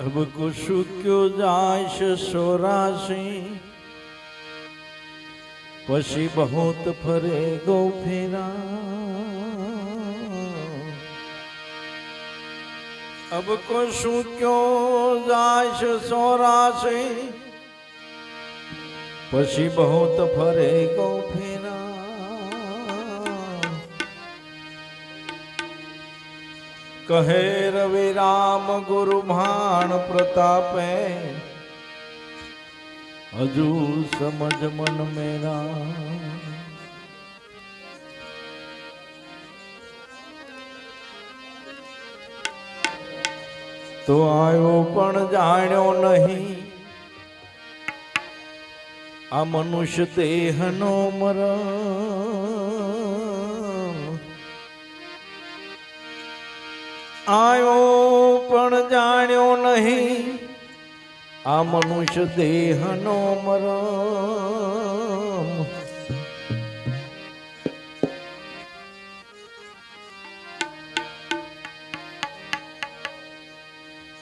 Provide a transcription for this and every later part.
अब कुशु क्यों जायश सोरासी पशी बहुत फरे गो फेरा अब कुशु क्यों जायश सोरासी पशी बहुत फरे गो फेरा કહે, રવિ રામ, ગુરુ ભાણ પ્રતાપે. હજુ સમજ મન મેરા. તો આવ્યો પણ જાણ્યો નહીં. આ મનુષ્ય દેહનો મરણ. આયો પણ જાણ્યો નહીં. આ મનુષ્ય દેહનો મરમ.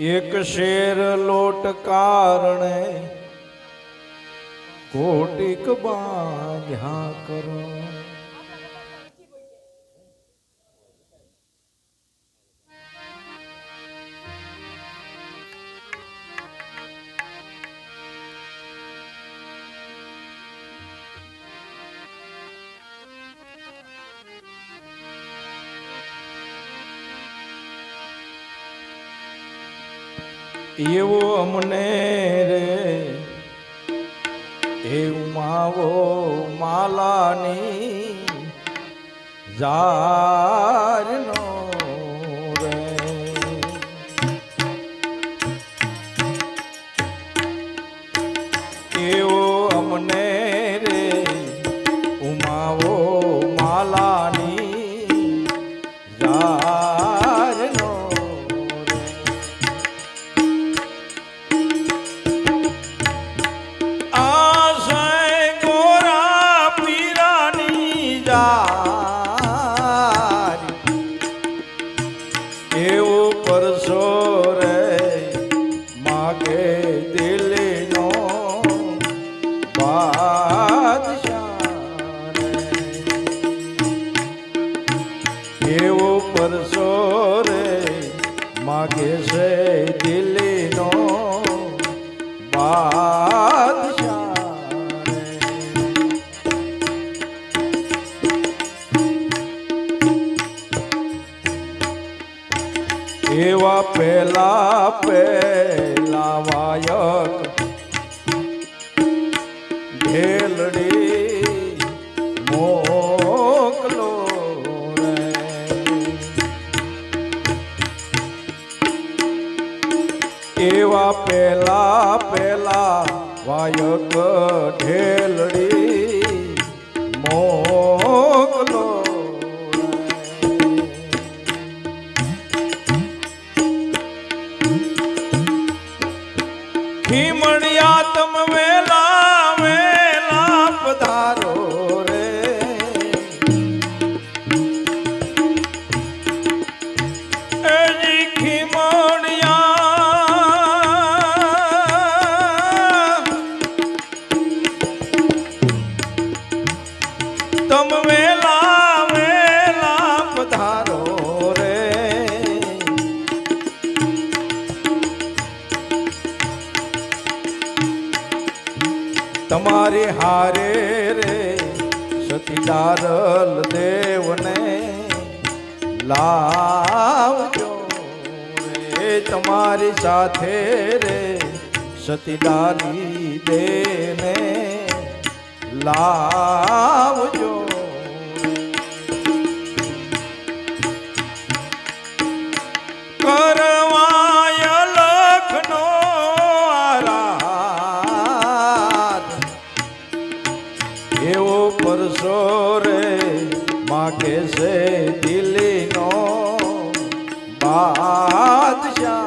એક શેર લોટ કારણે કોટિક બાંધ્યા કરો એવો અમને રે એવું માવો માલાની જારનો પેલા પેલા વાયક ઢેલડી મોકલો એવા પેલા પેલા વાયક ઢેલડી રે તમારી સાથે રે સતીદારી દેને લાવજો. કરવાય લખનો આરાધ. એવો પરસો રે, માગે છે દિલ્હીનો બાદશાહ.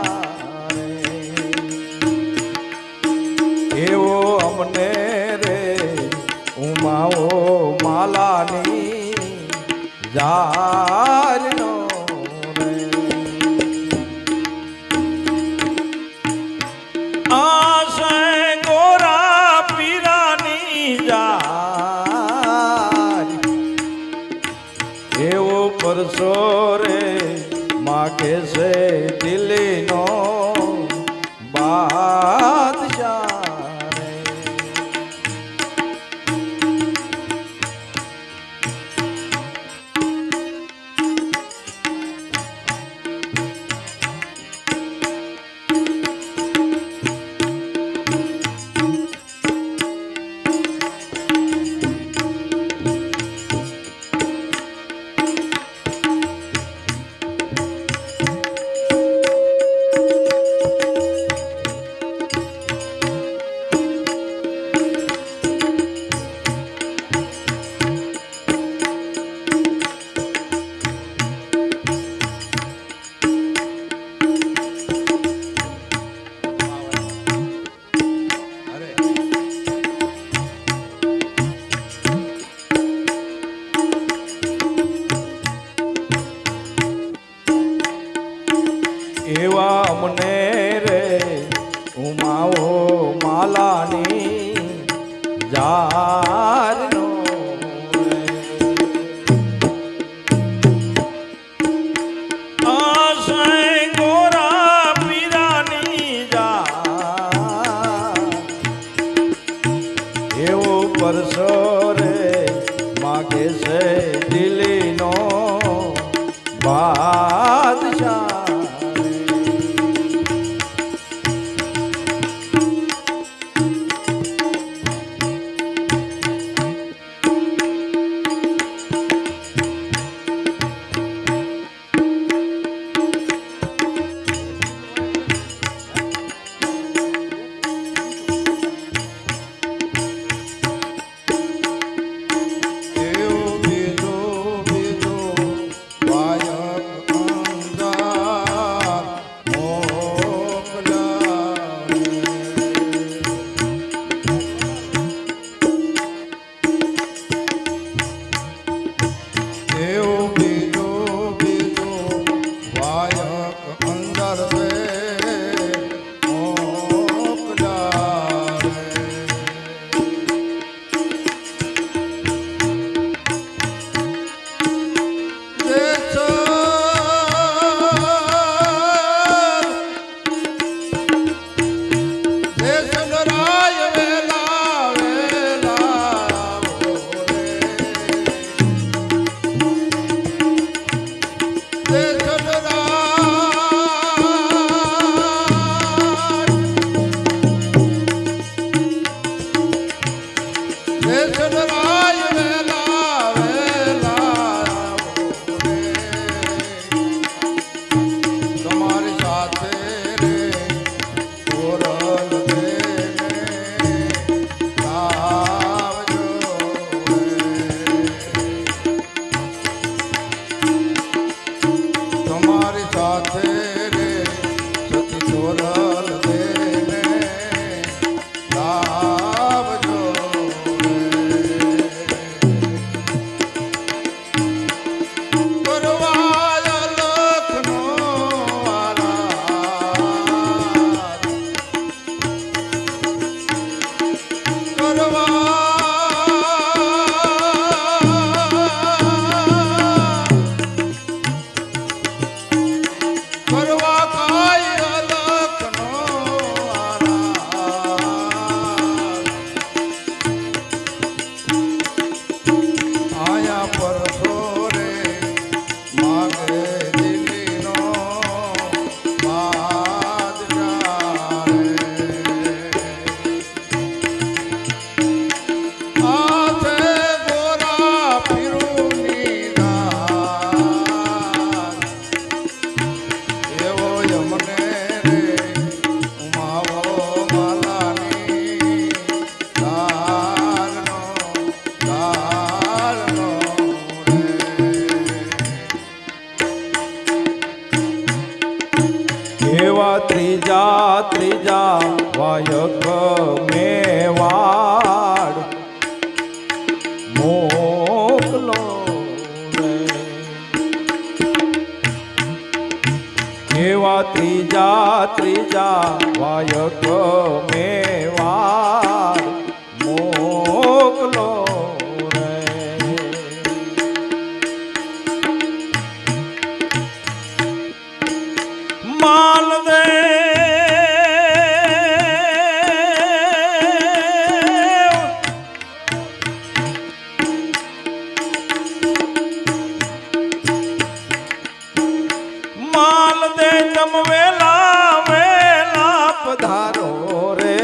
માગે છે દિલનો બા એવા અમને રે ઉમાઓ માલાની જારનો પરસો રે માગે છે દિલ્હીનો બા હે ત્રીજા ત્રીજા વાયક મેવા મોકલો માલ દે. દે જમવેલા વેલા પધારો રે.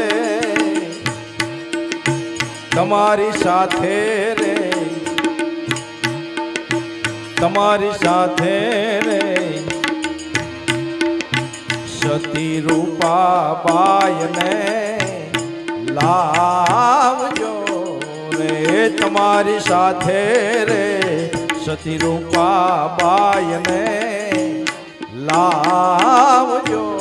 તમારી સાથે રે. તમારી સાથે રે. સતી રૂપા બાયને લાવજો રે. તમારી સાથે રે. સતી રૂપા બાયને લાવજો.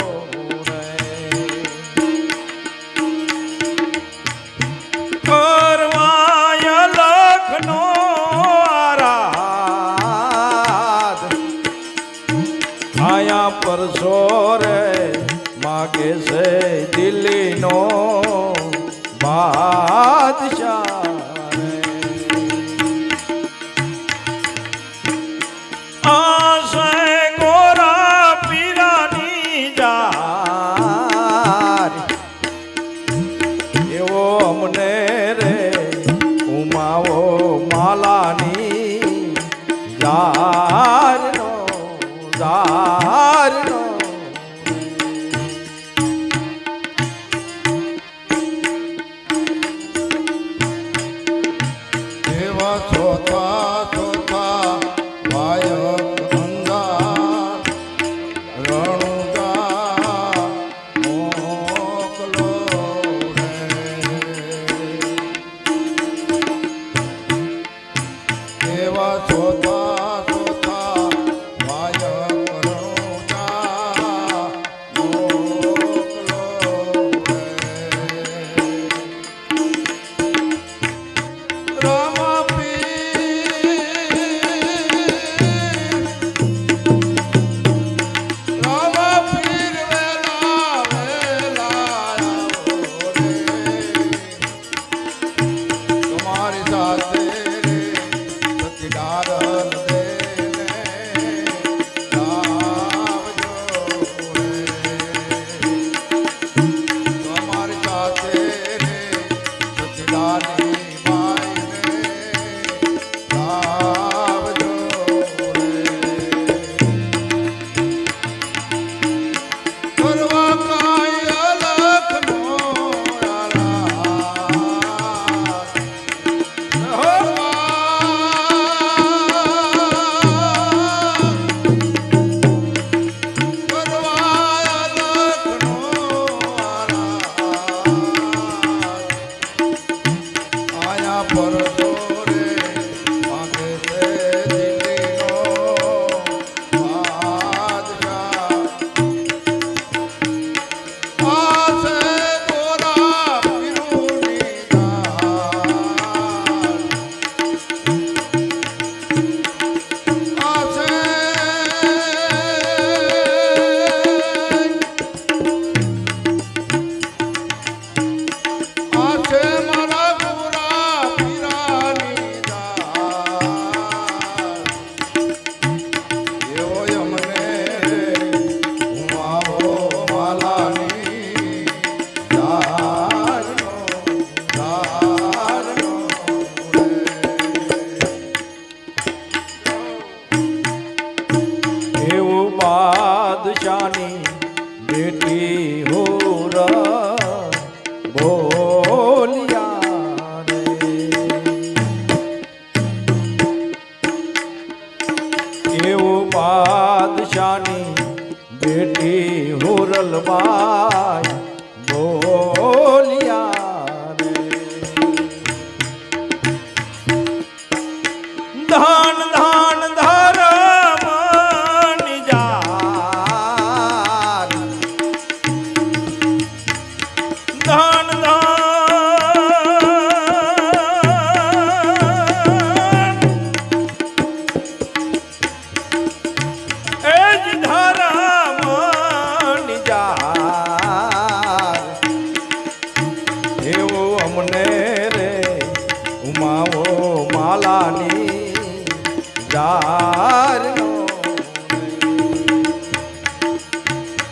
por বল